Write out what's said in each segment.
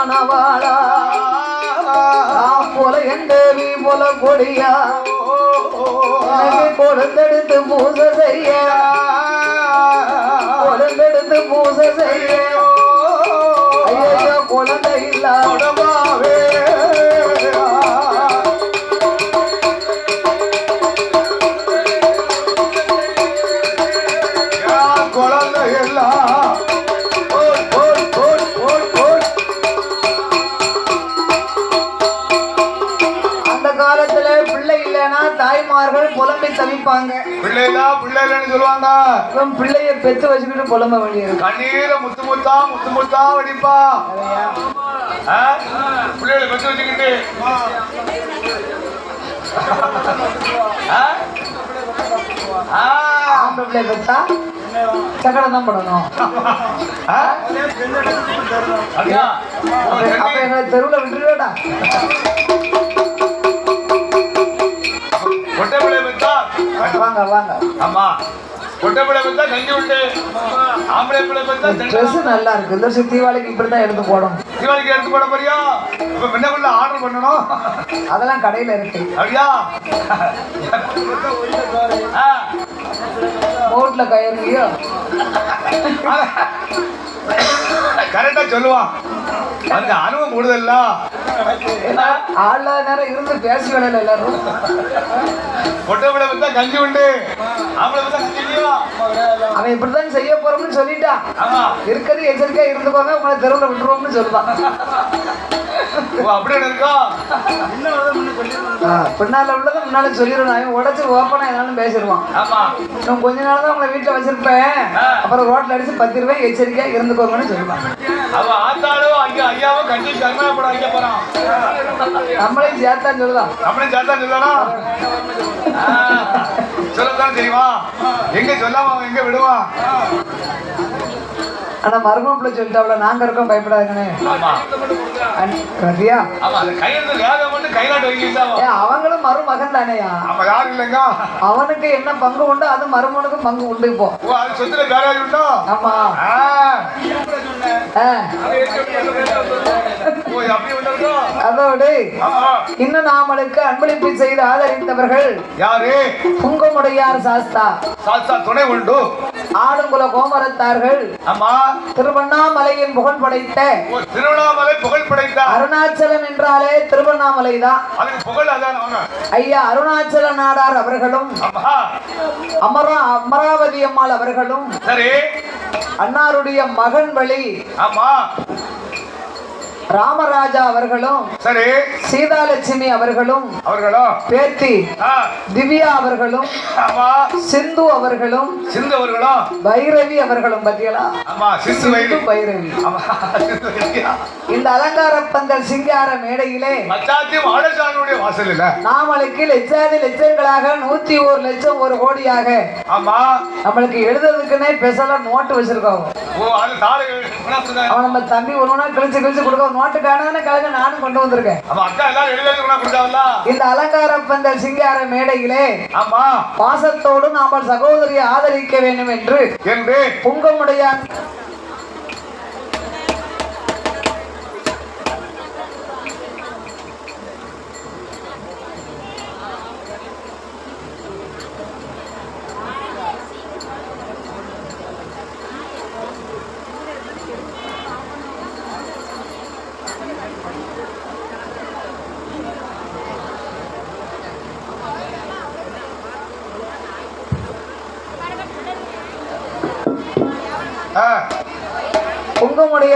மணவாளா? போல என் தேவி போல கொடியா? எனக்கு பிள்ளைதா பிள்ளை இல்லைன்னு சொல்லுவாங்க இவன் பிள்ளைய பெத்து வச்சுக்கிட்டு புலம்ப கண்ணீர முத்து முத்தா முத்து முத்தா வடிப்பா? பிள்ளைகளை பத்தி வச்சுக்கிட்டு. ஆம்பளை பிள்ளை பெத்தா சக்கரம் தான் பண்ணணும் அப்ப. என்ன தெருவுல விட்டுருவேடா. பிள்ளை வாங்க வாங்க. ஆமா கொட்டை பிள்ளை பெத்தா கஞ்சி உண்டு. ஆம்பளை பிள்ளை பெத்தா ட்ரெஸ் நல்லா இருக்கு. இந்த வருஷம் தீபாவளிக்கு இப்படிதான் எடுத்து போடணும். தீபாவளிக்கு எடுத்து போட போறியா? இப்ப முன்ன ஆர்டர் பண்ணணும். அதெல்லாம் கடையில இருக்கு. அப்படியா? ஆ. ரோட்ல கயிறுலையோ கரெக்டா சொல்லுவான். அந்த அனுபவம் கூடுதல்ல? ஆள்ல நேரம் இருந்து பேசி வேலையில எல்லாரும். பிள்ளை பெத்தா கஞ்சி உண்டு. ஆம்பளை பெத்தா கஞ்சி இல்லையா? அவன் இப்படிதான் செய்ய போறோம்னு சொல்லிட்டான் இருக்கிறது எச்சரிக்கையா இருந்துக்கோங்க உங்களை தெருவுல விட்டுருவோம்னு சொல்லுவான் பின்னால உள்ளதை முன்னால சொல்லிடணும் அவன் உடச்சு ஓப்பனா என்னாலும் பேசிடுவான். இன்னும் கொஞ்ச நாள் தான் உங்களை வீட்டுல வச்சிருப்பேன். அப்புறம் ரோட்ல அடிச்சு பத்து ரூபாய் எச்சரிக்கையா இருந்துக்கோங்கன்னு சொல்லுவான். அவ ஆத்தாலும் ஐயா ஐயாவும் கஞ்சி கருமையா போட வைக்க போறான் நம்மளையும் சேர்த்தான்னு சொல்லுதான் நம்மளும் சேர்த்தா சொல்லனா சொல்லத்தான் தெரியுமா எங்க சொல்லாம அவன் எங்க விடுவான்? ஆனா மருமப்பிள்ள சொல்லிட்டாவில நாங்க இருக்கோம் ஏன் அவங்களும் மருமகன் தானேயா அவனுக்கு என்ன பங்கு உண்டு அது மருமனுக்கும் பங்கு உண்டு இப்போ. ஆமா. அதோடு இன்னும் நாமளுக்கு அன்பளிப்பு செய்து ஆதரித்தவர்கள் யாரு? புங்கமுடையார் சாஸ்தா. சாஸ்தா துணை உண்டு. ஆடுங்குல கோமரத்தார்கள் ஆமா திருவண்ணாமலையின் புகழ் படைத்த திருவண்ணாமலை புகழ் படைத்தார் அருணாச்சலம் என்றாலே திருவண்ணாமலை தான். ஐயா அருணாச்சல நாடார் அவர்களும் அமரா அமராவதி அம்மாள் அவர்களும் சரி. அன்னாருடைய மகன் வழி ஆமா ராமராஜா அவர்களும் சரி. சீதாலட்சுமி அவர்களும் அவர்களும் பேத்தி திவ்யா அவர்களும் சிந்து அவர்களும் சிந்து அவர்களும் பைரவி அவர்களும் பத்தியலா சிந்து பைரவி. இந்த அலங்கார பந்தல் சிங்கார மேடையிலே நாமளுக்கு லட்சாதி லட்சங்களாக நூத்தி ஒரு லட்சம் ஒரு கோடியாக. ஆமா. நம்மளுக்கு எழுதுறதுக்குன்னே ஸ்பெஷலா நோட்டு வச்சிருக்கோம் அவன் நம்ம தம்பி ஒண்ணு கிழிச்சு கிழிச்சு கொடுக்க நோட்டுக்கான கழக நானும் கொண்டு வந்திருக்கேன். இந்த அலங்கார பந்தல் சிங்கார மேடையிலே ஆமா. பாசத்தோடு நாமல் சகோதரியை ஆதரிக்க வேண்டும் என்று என்று புங்கமுடையான்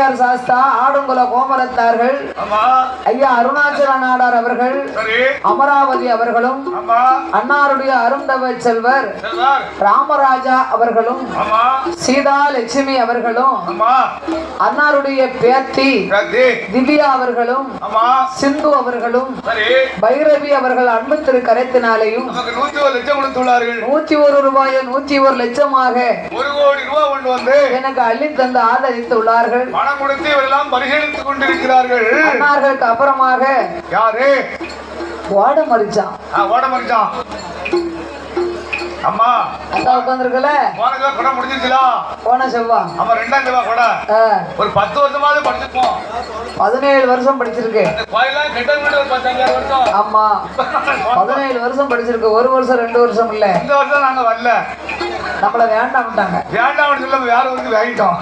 பிள்ளையார் சாஸ்தா ஆடுங்குல கோமரத்தார்கள். ஆமா. ஐயா அருணாச்சல நாடார் அவர்கள் அமராவதி அவர்களும் அன்னாருடைய அருந்தவ செல்வர் ராமராஜா அவர்களும் சீதா லட்சுமி அவர்களும் அன்னாருடைய பேத்தி திவ்யா அவர்களும் சிந்து அவர்களும் பைரவி அவர்கள் அன்பு திரு கரைத்தினாலேயும் நூத்தி ஒரு ரூபாயை நூத்தி ஒரு லட்சமாக ஒரு கோடி ரூபாய் கொண்டு வந்து எனக்கு அள்ளி தந்து ஆதரித்து உள்ளார்கள். பணம் கொடுத்து இவரெல்லாம் பரிசீலித்துக் கொண்டிருக்கிறார்கள். அன்னார்களுக்கு அப்புறமாக யாரு? ஓட மறிச்சான் ஓட மறிச்சான் அம்மா அக்கா உட்காந்துருக்கல போனதுல கொடை முடிஞ்சிருச்சுலா. போன செவ்வா. ஆமா ரெண்டாம் தேவா கொடை. ஒரு பத்து வருஷமாவது படிச்சிருப்போம். பதினேழு வருஷம் படிச்சிருக்கு. ஒரு ஆமா. பதினேழு வருஷம் படிச்சிருக்கு. ஒரு வருஷம் ரெண்டு வருஷம் இல்ல. இந்த வருஷம் நாங்க வரல. நம்மள வேண்டாம்ட்டாங்க வேண்டாம்னு சொல்ல வேற வந்து வாங்கிட்டோம்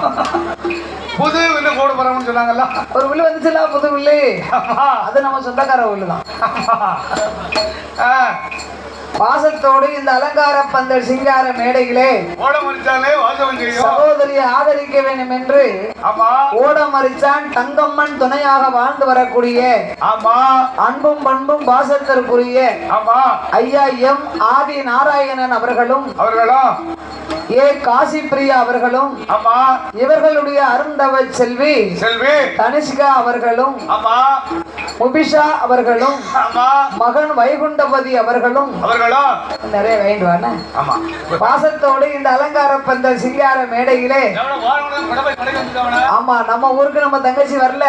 புது வில்லு போட போறோம்னு சொன்னாங்கல்ல. ஒரு வில்லு வந்துச்சுல புது வில்லு. அது நம்ம சொந்தக்கார வில்லு தான் பாசத்தோடு இந்த அலங்கார பந்தல் சிங்கார மேடையிலே சகோதரியை ஆதரிக்க வேண்டும் என்று ஓடமரிச்சான் தங்கம்மன் துணையாக வாழ்ந்து வரக்கூடிய ஆமா. அன்பும் பண்பும் பாசத்திற்குரிய ஆமா. ஐயா எம் ஆதி நாராயணன் அவர்களும் அவர்களும் ஏ காசி பிரியா அவர்களும் ஆமா. இவர்களுடைய அருந்தவ செல்வி செல்வி. தனிஷ்கா அவர்களும் ஆமா. முபிஷா அவர்களும் ஆமா. மகன் வைகுண்டபதி அவர்களும். அவர்களும் நிறைய வேண்டுவானே ஆமா. பாசத்தோடு இந்த அலங்கார பந்தல் சிங்கார மேடையிலே ஆமா நம்ம ஊருக்கு நம்ம தங்கச்சி வரல.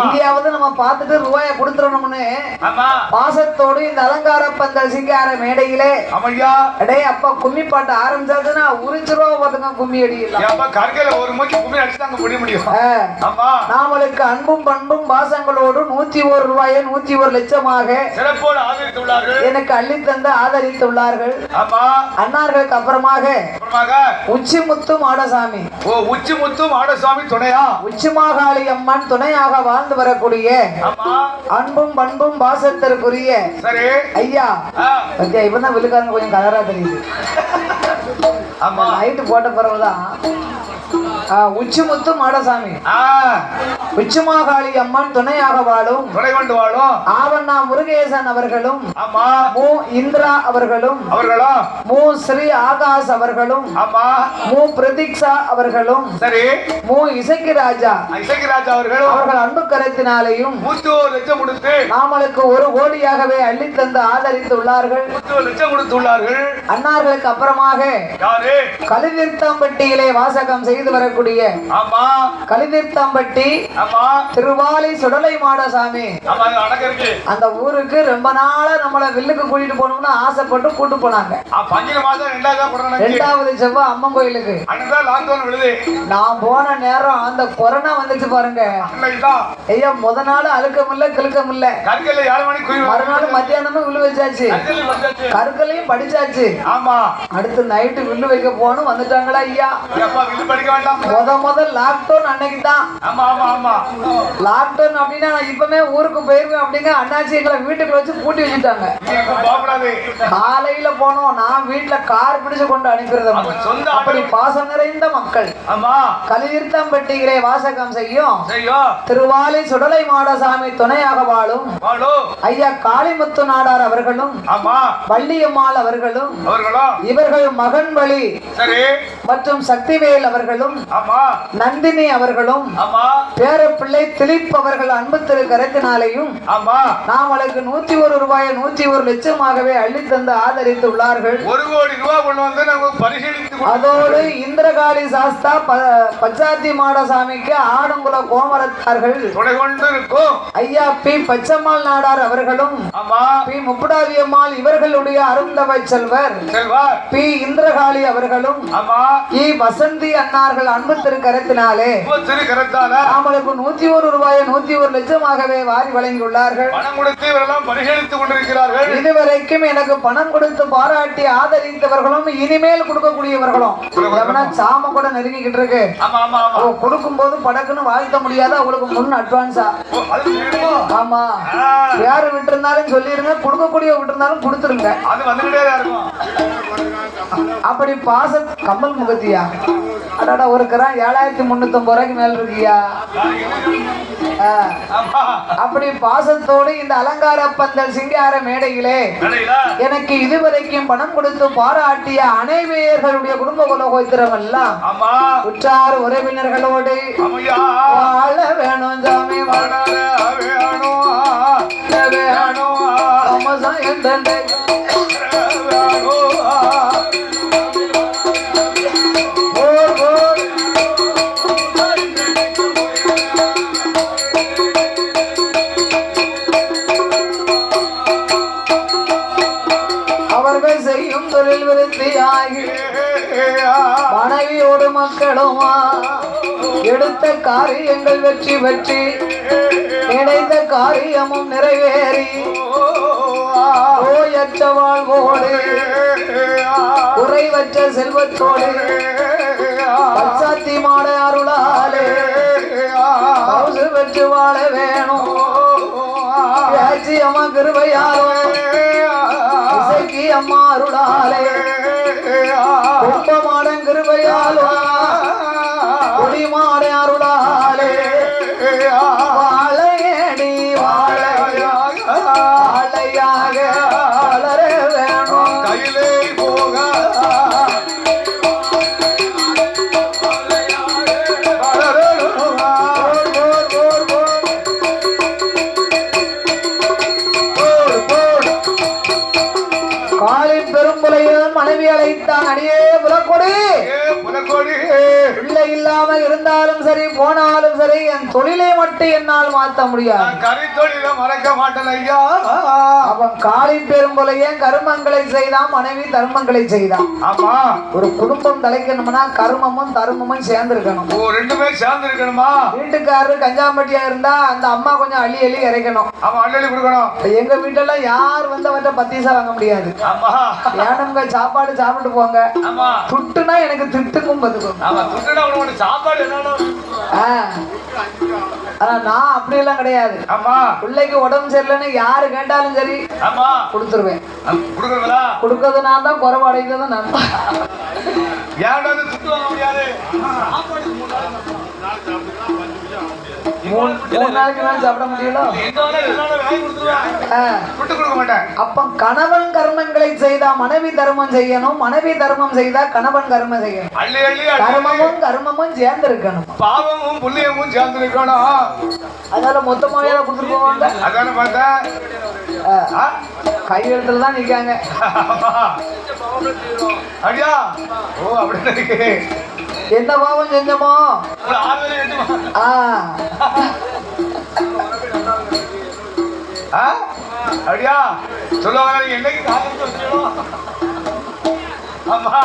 இந்தியாவது நம்ம பார்த்துட்டு ரூபாய கொடுத்துடணும்னு. பாசத்தோடு இந்த அலங்கார பந்தல் சிங்கார மேடையிலே ஆமையா அடே அப்பா கும்மி பாட்டு பார்த்துங்க கும்மி அடிக்கலாம் கற்கையில ஒரு கும்மி அடிச்சு தாங்க முடிய முடியும். ஆ, ஆமா. நாமளுக்கு அன்பும் பண்பும் பாசங்களோடு நூத்தி ஒரு ரூபாயை நூத்தி ஒரு லட்சமாக சிறப்போடு ஆதரித்துள்ளார்கள். எனக்கு அள்ளித்தந்து ஆதரித்துள்ளார்கள். ஆமா. அன்னார்களுக்கு அப்புறமாக அப்புறமாக? உச்சிமுத்து மாடசாமி ஓ உச்சி முத்து மாடசாமி துணையா? உச்சிமாகாளி அம்மன் துணையாக வாழ்ந்து வரக்கூடிய அன்பும் பண்பும் பாசத்திற்குரிய ஐயா. இவன் தான் விழுக்காரங்க கொஞ்சம் கலரா தெரியுது. ஆமா. நைட்டு போட்ட பிறகுதான் உச்சிமுத்து மாடசாமி. உச்சிமாகாளி அம்மன் துணையாக வாழும் துணை கொண்டு வாழும். ஆவண்ணா முருகேசன் அவர்களும் ஆமா. மு. இந்திரா அவர்களும் அவர்களும் மு. ஸ்ரீ ஆகாஷ் அவர்களும் ஆமா. மு. பிரதீக்ஷா அவர்களும் சரி. மு. இசக்கி ராஜா இசைக்கிராஜ் அவர்களும் அவர்கள் அன்பு கரத்தினாலேயும் லட்சம் கொடுத்து நாமளுக்கு ஒரு கோடியாகவே அள்ளித்தந்து ஆதரித்துள்ளார்கள் மூத்து ஒரு லட்சம் கொடுத்துள்ளார்கள் அன்னார்களுக்கு அப்புறமாக யாரு? கலிதீர்த்தம்பட்டியிலே வாசகம் செய்து வரக்கூடிய ஆமா. கலிதீர்த்தம்பட்டி ஆமா. திருவாலி சுடலை மாடசாமி. அந்த ஊருக்கு ரொம்ப நாளா நம்மள வில்லுக்கு கூட்டிட்டு போகணும்னு ஆசைப்பட்டு கூட்டு போனாங்க. ரெண்டாவது செவ்வாய் அம்மன் கோயிலுக்கு. நான் போன நேரம் அந்த கொரோனா வந்துச்சு பாருங்க. ஐயா முத நாள் அழுக்கம் இல்ல கிழுக்கம் இல்ல மறுநாள் மத்தியானமும் வில்லு வச்சாச்சு. கருக்களையும் படிச்சாச்சு. ஆமா. அடுத்து நைட்டு வில்லு வைக்க போகணும் வந்துட்டாங்களா ஐயா? வில்லு படிக்க வேண்டாம். முத முத லாக்டவுன் அன்னைக்கு தான் ஆமா ஆமா ஆமா. லாக்டவுன் அப்படின்னா நான் இப்பவே ஊருக்கு போயிருவேன் அப்படிங்க அண்ணாச்சி எங்களை வீட்டுக்கு வச்சு பூட்டி வச்சுட்டாங்க. காலையில போனோம். நான் வீட்டுல கார் பிடிச்சு கொண்டு அனுப்பிடுறது அப்படி பாசம் நிறைந்த மக்கள். ஆமா. கலிதீர்த்தம்பட்டியிலே வாசகம் செய்யும். செய்யோ. திருவாலி சுடலை மாடசாமி துணையாக வாழும். வாழோ. ஐயா காளிமுத்து நாடார் அவர்களும். வள்ளியம்மாள் அவர்களும். இவர்கள் மகன் வழி மற்றும் சக்திவேல் அவர்களும். நந்தினி அவர்களும் பேரப்பிள்ளை திலீப் அவர்கள் அன்பு திரு கரத்தினாலேயும் ஆமா. நாமளுக்கு நூத்தி ஒரு ரூபாயை நூத்தி ஒரு லட்சமாகவே அள்ளித்தந்து ஆதரித்து உள்ளார்கள் ஒரு கோடி ரூபாய் கொண்டு வந்து பரிசீலித்து அதோடு இந்திரகாளி சாஸ்தா ப- பச்சாத்தி மாடசாமிக்கு ஆடுங்குல கோமரத்தார்கள். துணை கொண்டு இருக்கும் ஐயா பி பச்சம்மாள் நாடார் அவர்களும் பி முப்புடாதியம்மாள் இவர்களுடைய அருந்தவ செல்வர். பி இந்திரகாளி அவர்களும் இ வசந்தி அன்னார்கள் அன்பு திருக்கரத்தினாலே இப்போ திரு கரத்தால நாமளுக்கு நூத்தி ஒரு ரூபாயை நூத்தி ஒரு லட்சமாகவே வாரி வழங்கியுள்ளார்கள். பணம் கொடுத்து இவரெல்லாம் பரிசீலித்துக் கொண்டிருக்கிறார்கள். இதுவரைக்கும் எனக்கு பணம் கொடுத்து பாராட்டி ஆதரித்தவர்களும் இனிமேல் கொடுக்கக்கூடியவர்களும். சாம கூட நெருங்கிக்கிட்டு இருக்கு கொடுக்கும் போது படக்குன்னு வாழ்த்த முடியாது அவங்களுக்கு முன் அட்வான்ஸா? ஆமா. யாரு விட்டிருந்தாலும் சொல்லிருங்க கொடுக்கக்கூடிய விட்டிருந்தாலும் கொடுத்துருங்க. அப்படி பாச கமல் முகத்தியா? அடாடா ஒரு கிராம் ஏழாயிரத்தி முன்னூத்தம்பது ரூபாய்க்கு மேல இருக்கியா? அப்படி பாசத்தோடு இந்த அலங்கார பந்தல் சிங்கார மேடையிலே எனக்கு இதுவரைக்கும் பணம் கொடுத்து பாராட்டிய அனைவர்களுடைய குடும்ப குலகோத்திரம் எல்லாம் உற்றார் உறவினர்களோடு வாழ வேணும் சாமி வாழ வேணும். வேணும். காரியங்கள் வெற்றி வெற்றி. நினைத்த காரியமும் நிறைவேறி. நோயற்ற வாழ்வோடு குறைவற்ற செல்வத்தோடு பச்சாத்திமான அருளாலே பவுசு பெற்று வாழ வேணும். பேச்சு அம்மா கிருபையாரோ இசைக்கு அம்மா அருளாலே கும்பமான பிள்ளை இல்லாம இருந்தாலும் சரி போனாலும் சரி என் தொழிலை மட்டும் என்னால் மாத்த முடியாது. கரித்தொழில மறக்க மாட்டேன் ஐயா. அவன் காளி பெரும்புலையன் கருமங்களை செய்தான் மனைவி தர்மங்களை செய்தான்? ஆமா. ஒரு குடும்பம் தலைக்கணும்னா கருமமும் தர்மமும் சேர்ந்திருக்கணும். ஓ ரெண்டுமே சேர்ந்து இருக்கணுமா வீட்டுக்காரரு கஞ்சாம்பட்டியா இருந்தா அந்த அம்மா கொஞ்சம் அள்ளி அள்ளி இறைக்கணும். ஆமா அள்ளி கொடுக்கணும். இப்ப எங்க வீட்டெல்லாம் யார் வந்து அவர்கிட்ட பத்தீசா வாங்க முடியாது? ஆமா. ஏனம்ங்க சாப்பாடு சாப்பிட்டு போங்க? துட்டுனா எனக்கு திட்டுக்கும் பதுக்கும் உனக்கு சாப்பாடு. ஆனா நான் அப்படியெல்லாம் கிடையாது. ஆமா. பிள்ளைக்கு உடம்பு சரியில்லைன்னு யாரு கேட்டாலும் சரி ஆமா. கொடுத்துருவேன். கொடுக்கறது நான் தான் குறைவு அடைக்கிறது நான் தான். ஏன்டா இது துட்டு வாங்க முடியாது. மூணு நாளைக்கு மேல சாப்பிட முடியல அப்ப கணவன் கர்மங்களை செய்தா மனைவி தர்மம் செய்யணும் மனைவி தர்மம் செய்தா கணவன் கர்மம் செய்யணும். அள்ளி அள்ளி அள்ளி. கர்மமும் கர்மமும் சேர்ந்து இருக்கணும் பாவமும் புண்ணியமும் சேர்ந்து இருக்கணும் அதனால மொத்தமாவே போவாங்க. அதானே? கையெழுத்துல தான் நிக்காங்க. அப்படியா? ஓ அப்படின்னு என்ன பாவம் செஞ்சோமோ? அப்படியா? சொல்லுவாங்க என்னைக்கு ஆமா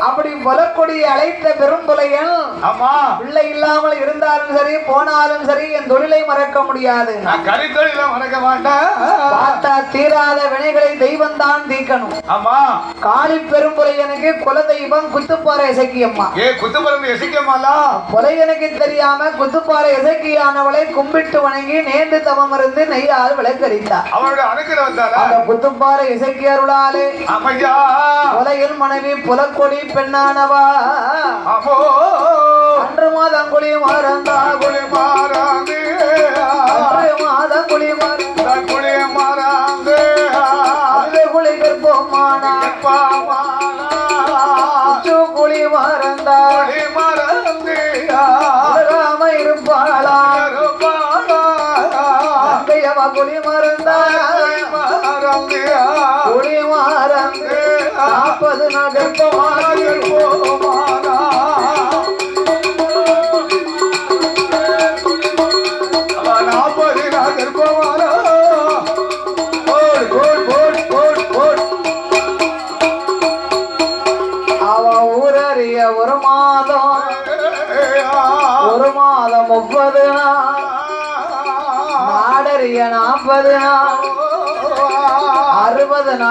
அப்படி புலக்கொடியை அழைத்த பெரும்புலையன் ஆமா. பிள்ளை இல்லாமல் இருந்தாலும் சரி போனாலும் சரி என் தொழிலை மறக்க முடியாது. நான் கரித்தொழில மறக்க மாட்டேன். பார்த்தா தீராத வினைகளை தெய்வம் தான் தீக்கணும் ஆமா. காளி பெரும்புலையனுக்கு குலதெய்வம் குத்துப்பாறை இசக்கியம்மா. ஏ குத்து பிறந்து எசிக்கமாலா புலையனுக்கு தெரியாம குத்துப்பாறை இசக்கியானவளை கும்பிட்டு வணங்கி நேர்ந்து தவம் இருந்து நெய்யால் விளக்கரித்தார். அவருடைய அணுக்கிற வந்தால அந்த குத்துப்பாறை இசக்கியருளாலே அமையா. புலையன் மனைவி புலக்கொடி பெண்ணானவா? அமோ. அன்று மாதங்குழி மறந்தா குளி மாறாந்து அன்று மாதங்குழி மறந்தா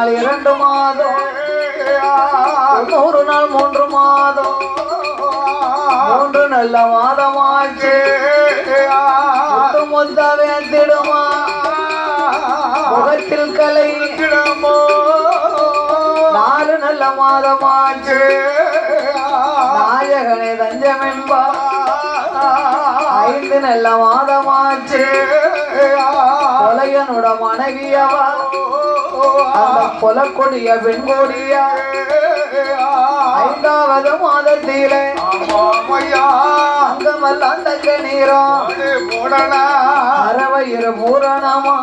நாள் இரண்டு மாதம். நூறு நாள் மூன்று மாதம். மூன்று நல்ல மாதமாச்சு. முத்து முத்தாவே திடுமா முகத்தில் கலை நாலு நல்ல மாதமாச்சு. நாயகனே தஞ்சமென்பா. ஐந்து நல்ல மாதமாச்சு. கொலையனோட மனைவியவா. அந்த கொலக்கொடிய பெண்கொடியா ஐந்தாவது மாதத்திலே அங்கமெல்லாம் தக்க நீரம் அறவயிறு பூரணமா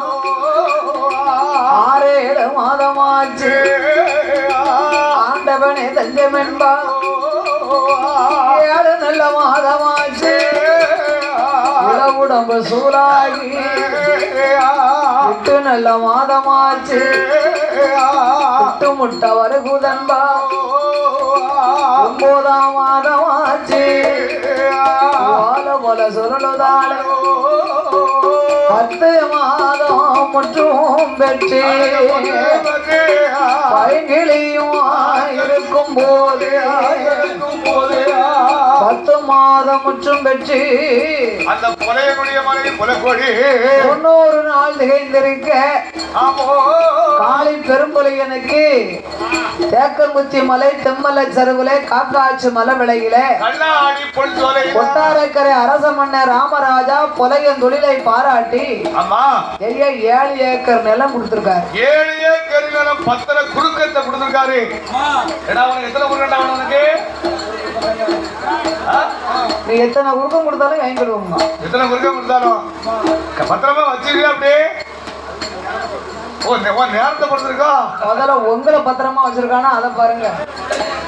ஆறேழு மாதமாச்சு. ஆண்டவனே தஞ்சமென்பா. ஏழு நல்ல மாதமாச்சு. உடம்பு எட்டு நல்ல மாதமாச்சு. முட்டு முட்ட வருகுதன்பா ஒன்பதாம் மாதமாச்சு. வாழ போல சுருளுதாள. பத்து மாதம் முற்றும் பெற்று பைங்கிளியும் இருக்கும் போது. பத்து மாதம் முற்றும் பெற்று அந்த புலையனுடைய மலை புலக்கொடி தொண்ணூறு நாள் திகைந்திருக்க ஆமோ. காளி பெரும்புலையனுக்கு தேக்கங்குத்தி மலை தெம்மலை சருவிலே காக்காட்சி மலை சோலை. கொட்டாரக்கரை அரச மன்னர் ராமராஜா புலையன் தொழிலை பாராட்டி ஆமா ஐயா ஏழு ஏக்கர் நிலம் கொடுத்திருக்காரு. ஏழு ஏக்கர் நிலம் பத்திர குறுக்கத்தை கொடுத்திருக்காரு. எத்தனை குறுக்கண்டா? நீ எத்தனை உருக்கம் கொடுத்தாலும் வாங்கிடுவோங்க எத்தனை குறுக்கம் கொடுத்தாலும்? பத்திரமா வச்சிருக்கியா அப்படியே ஓ நேரத்தை கொடுத்துருக்கோம் முதல்ல உங்களை பத்திரமா வச்சிருக்கானா அதை பாருங்க.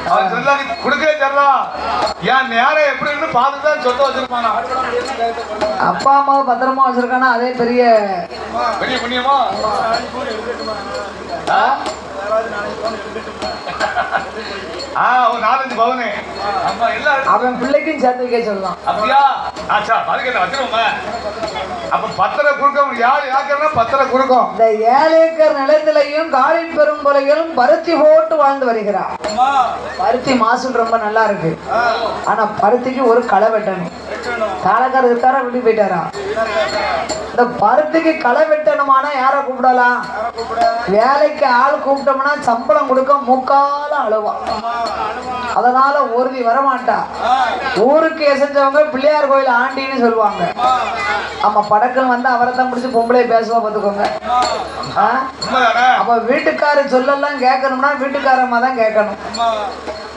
அவன் சொல்லா நீ கொடுக்கவே தரலாம் என் நேரம் எப்படி இருந்து பார்த்து தான் சொத்தை வச்சிருப்பானா? அப்பா அம்மாவை பத்திரமா வச்சிருக்கானா அதே பெரிய பெரிய புண்ணியமா? ஒரு நாலஞ்சு பவுனு. அவன் பிள்ளைக்கும் சேர்த்து வைக்க சொல்லலாம் அப்படியா? ஆச்சா அதுக்கு என்ன வச்சிருவோமே அப்ப பத்திர குறுக்கம் யார் யாக்கிறனா பத்திர குறுக்கம். இந்த ஏழு ஏக்கர் நிலத்திலையும் பெரும்புலையும் பருத்தி போட்டு வாழ்ந்து வருகிறார். பருத்தி மாசம் ரொம்ப நல்லா இருக்கு. ஆனா பருத்திக்கு ஒரு களை வெட்டணும். காலக்காரர் இருக்காரா? விட்டு போயிட்டாரா? இந்த பருத்திக்கு களை வெட்டணுமானா யாரை கூப்பிடலாம்? வேலைக்கு ஆள் கூப்பிட்டோம்னா சம்பளம் கொடுக்க முக்கால அழுவா. அதனால ஒருதி வரமாட்டா. ஊருக்கு எசைஞ்சவங்க பிள்ளையார் கோயில் ஆண்டின்னு சொல்லுவாங்க. ஆமா படக்குன்னு வந்து அவரை தான் பிடிச்சி பொம்பளை பேசுவா பார்த்துக்கோங்க. அப்ப வீட்டுக்காரர் சொல்லலாம் கேட்கணும்னா வீட்டுக்காரம்மா தான் கேட்கணும்.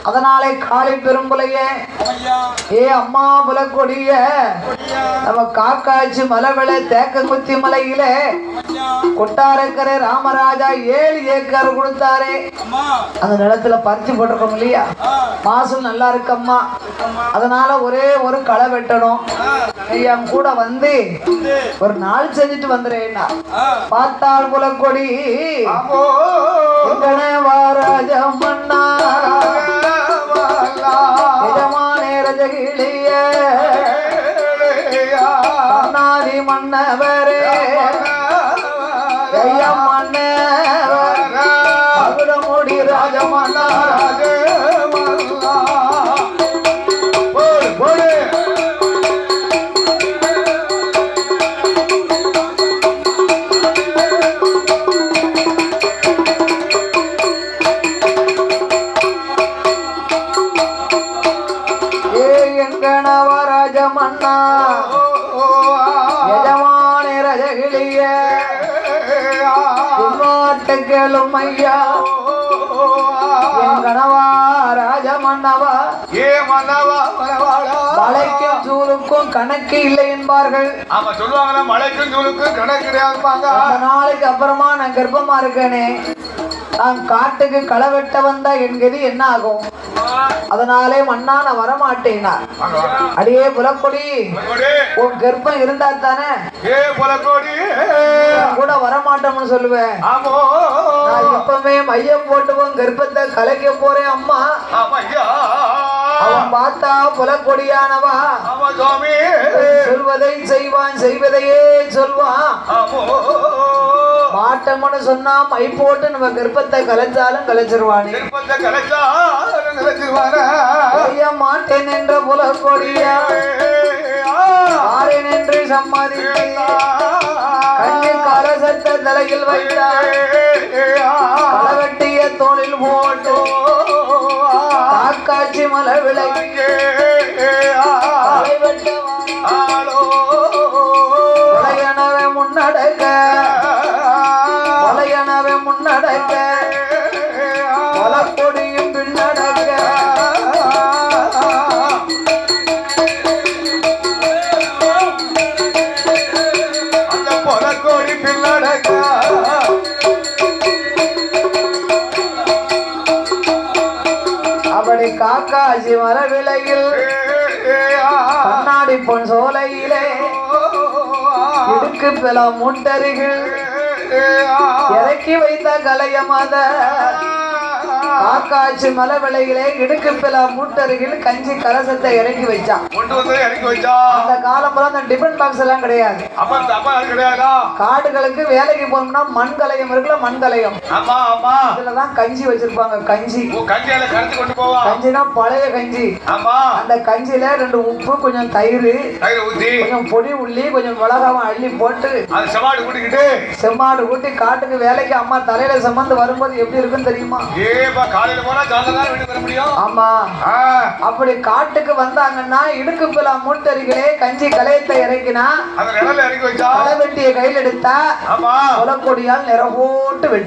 அதனாலே காலை பெரும்புலையே. ஏ அம்மா புலக்கொடிய நம்ம காக்காச்சி மலைவில தேக்கங்குத்தி மலையில. கொட்டாரக்கரை ராமராஜா ஏழு ஏக்கர் கொடுத்தாரே. அந்த நிலத்துல பறிச்சு போட்டிருக்கோம் இல்லையா? மாசம் நல்லா இருக்கம்மா. அதனால ஒரே ஒரு களை வெட்டணும். என் கூட வந்து ஒரு நாள் செஞ்சுட்டு வந்துடுறேன்னா. பார்த்தாள் புலக்கொடி ஆமோ. ரஜகிளிய உன்னாட்டுகளும் ஐயா. கணவா ராஜமன்னவா. ஏ மன்னவா மலைக்கும் சூருக்கும் கணக்கு இல்லை என்பார்கள். ஆமா சொல்லுவாங்களா கணக்கு கிடையாதுப்பாங்க நாளைக்கு அப்புறமா நான் கர்ப்பமா இருக்கேனே. நான் காட்டுக்கு களை வெட்ட வந்தா என் கதி என்ன ஆகும் அதனாலே மண்ணா நான் வரமாட்டேனா. அடியே புலக்கொடி. உன் கர்ப்பம் இருந்தா தானே? கூட வரமாட்டோம்னு சொல்லுவேன். நான் இப்பவே மையம் போட்டு உன் கர்ப்பத்தை கலைக்க போறேன் அம்மா. அவன் பார்த்தா புலக்கொடியானவா? சொல்வதை செய்வான் செய்வதையே சொல்வான். மாட்டம்னு சொன்னா மை போட்டு நம்ம கர்ப்பத்தை கலைச்சாலும் கலைச்சிருவானே. திருப்பத்தை கலைச்சா நினைச்சிருவாங்க ஐயா மாட்டேன் என்ற புலக்கொடியா ஆறேன் என்று சம்மதித்து கண்ணி கலசத்த தலையில் வைத்தார் களவெட்டிய தோளில் போட்டு காக்காட்சி மலை விலகி காசி மர விலையில் கண்ணாடி பொன் சோலையிலே இடுக்கு பில முட்டருகில் இறக்கி வைத்த கலையமத காக்காட்சி மலை விலையிலே இடுக்கு பில முட்டருகில் கஞ்சி கலசத்தை இறக்கி வச்சான். இறக்கி அந்த காலம் அந்த டிபன் பாக்ஸ் எல்லாம் கிடையாது. காடுகளுக்கு வேலைக்கு போனோம்னா மண் கலையம் இருக்குல்ல மண் கலையம். இதுலதான் கஞ்சி வச்சிருப்பாங்க கஞ்சி. கஞ்சினா பழைய கஞ்சி. அந்த கஞ்சியில ரெண்டு உப்பு கொஞ்சம் தயிர் கொஞ்சம் பொடி உள்ளி கொஞ்சம் மிளகாவும் அள்ளி போட்டு செம்மாடு கூட்டி காட்டுக்கு வேலைக்கு அம்மா தலையில சுமந்து வரும்போது எப்படி இருக்குன்னு தெரியுமா? காலையில போனா சாயந்தரம் தான் வீட்டுக்கு வர முடியும்? ஆமா. ஆ, அப்படி காட்டுக்கு வந்தாங்கன்னா இடுக்கு பிலா மூட்டரிகளே கஞ்சி கலையத்தை இறக்கினா அந்த இறக்கி வச்சா? வெட்டிய கையில் எடுத்தா ஆமா. கொலக்கொடியால் நிற போட்டு வெட்டி